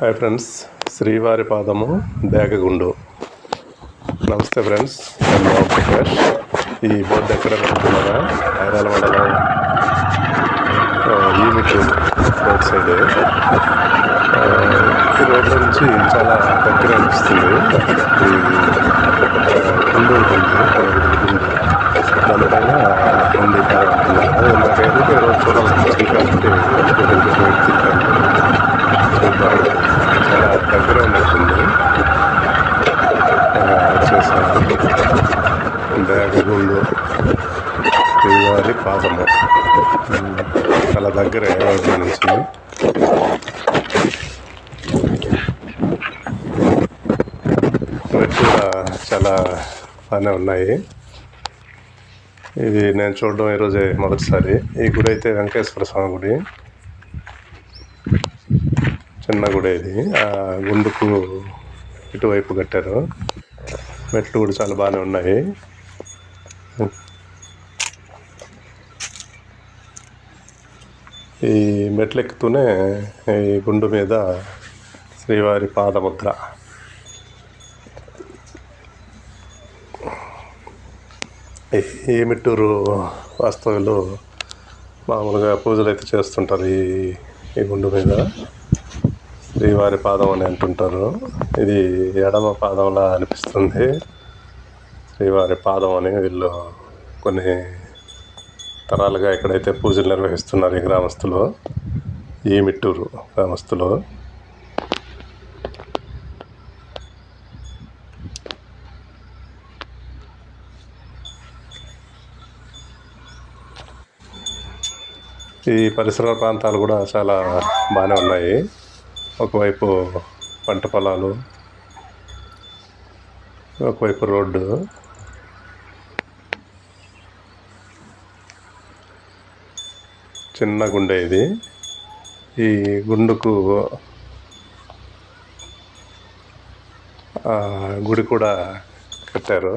Hi friends శ్రీవారి పాదము దేగగుండు. నమస్తే ఫ్రెండ్స్ నేను రావు ప్రకాష్. ఈ బోర్డు ఎక్కడ పెట్టుకున్నారా ఐరాల మండలం యూనిట్ రోడ్ సైడ్. ఆ, ఈ రోడ్ల నుంచి చాలా దగ్గర అనిపిస్తుంది. ఈ గుండు అమ్మవారి పాదము. చాలా దగ్గర నుంచి కూడా చాలా బాగానే ఉన్నాయి. ఇది నేను చూడడం ఈరోజే మొదటిసారి. ఈ గుడి అయితే వెంకటేశ్వర స్వామి గుడి. చిన్న గుడి ఇది. ఆ గుండుకు ఇటువైపు కట్టారు. మెట్లు కూడా చాలా బాగానే ఉన్నాయి. ఈ మెట్లు ఎక్కుతూనే ఈ గుండు మీద శ్రీవారి పాదముద్ర. ఈ- మిట్టూరు వాస్తవులు మామూలుగా పూజలు అయితే చేస్తుంటారు ఈ ఈ గుండు మీద. శ్రీవారి పాదం అని అంటుంటారు. ఇది ఎడమ పాదంలా అనిపిస్తుంది. శ్రీవారి పాదం అని వీళ్ళు కొన్ని తరాలుగా ఎక్కడైతే పూజలు నిర్వహిస్తున్నారు ఈ గ్రామస్తులు ఈ మిట్టూరు గ్రామస్తులు ఈ పరిసర ప్రాంతాలు కూడా చాలా బాగానే ఉన్నాయి. ఒకవైపు పంట పొలాలు ఒకవైపు రోడ్డు. చిన్న గుండె ఇది ఈ గుండుకు ఆ, గుడి కూడా కట్టారు.